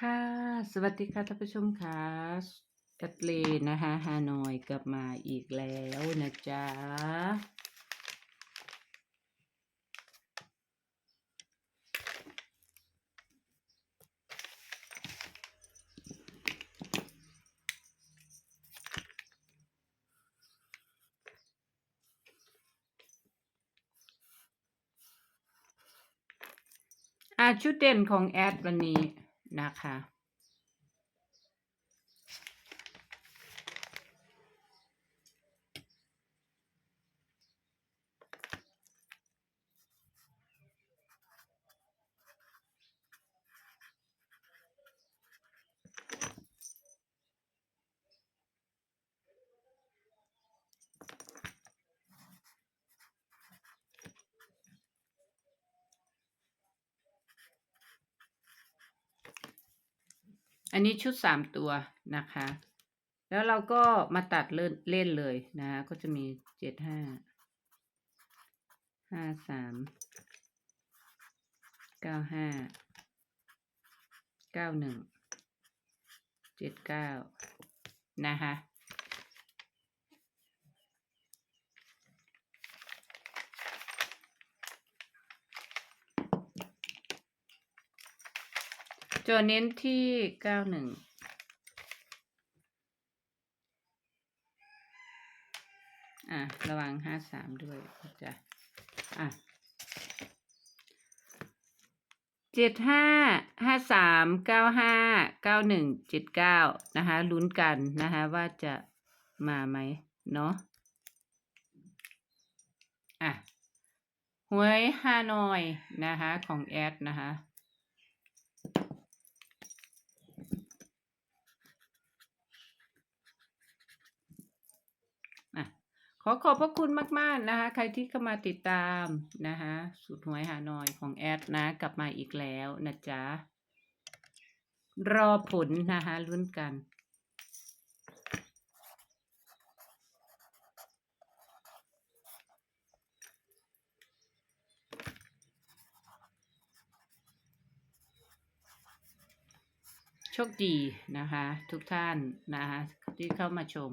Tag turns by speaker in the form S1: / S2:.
S1: ค่ะสวัสดีค่ะท่านผู้ชมค่ะแอดเลนะคะฮานอยกลับมาอีกแล้วนะจ๊ะอะชุดเด่นของแอดวันนี้ นะคะ อันนี้ชุดสามตัวนะคะ แล้วเราก็มาตัดเล่นเล่นเลยนะคะก็จะมีเจ็ดห้าห้าสามเก้าห้าเก้าหนึ่งเจ็ดเก้านะคะ ตัวเน้นที่เก้าหนึ่งอะ ระวังห้าสามด้วยจ้ะอะเจ็ดห้าห้าสามเก้าห้าเก้าหนึ่งเจ็ดเก้านะคะลุ้นกันนะคะว่าจะมาไหมเนาะอะหวยฮานอยนะคะของแอดนะคะ อะ ขอขอบพระคุณมาก ๆ นะคะ ใครที่เข้ามาติดตามนะคะสูตรหวยหานอยของแอดนะ กลับมาอีกแล้วนะจ๊ะ รอผลนะคะลุ้นกัน โชคดีนะคะ ทุกท่านนะคะที่เข้ามาชม